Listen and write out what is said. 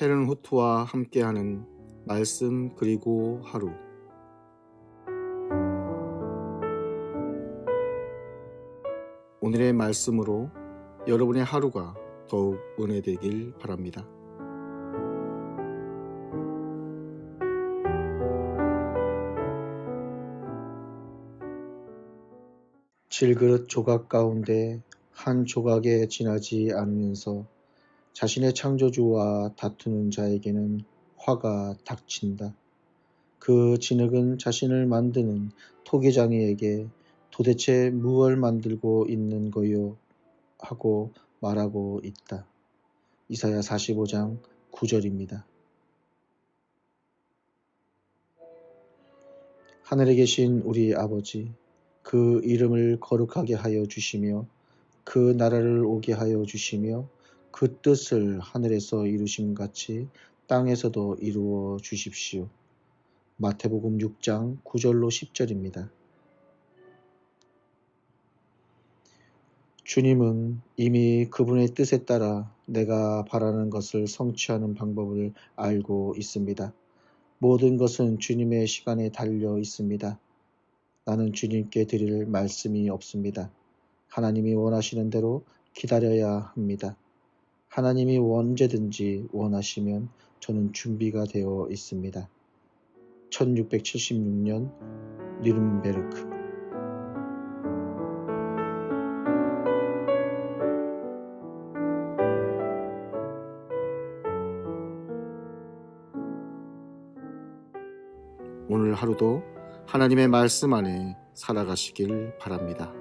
헤른 후트와 함께하는 말씀 그리고 하루 오늘의 말씀으로 여러분의 하루가 더욱 은혜되길 바랍니다. 질그릇 조각 가운데 한 조각에 지나지 않으면서 자신의 창조주와 다투는 자에게는 화가 닥친다. 그 진흙은 자신을 만드는 토기장이에게 도대체 무얼 만들고 있는 거요? 하고 말하고 있다. 이사야 45장 9절입니다. 하늘에 계신 우리 아버지, 그 이름을 거룩하게 하여 주시며 그 나라를 오게 하여 주시며 그 뜻을 하늘에서 이루심 같이 땅에서도 이루어 주십시오. 마태복음 6장 9절로 10절입니다. 주님은 이미 그분의 뜻에 따라 내가 바라는 것을 성취하는 방법을 알고 있습니다. 모든 것은 주님의 시간에 달려 있습니다. 나는 주님께 드릴 말씀이 없습니다. 하나님이 원하시는 대로 기다려야 합니다. 하나님이 언제든지 원하시면 저는 준비가 되어 있습니다. 1676년 니른베르크 오늘 하루도 하나님의 말씀 안에 살아가시길 바랍니다.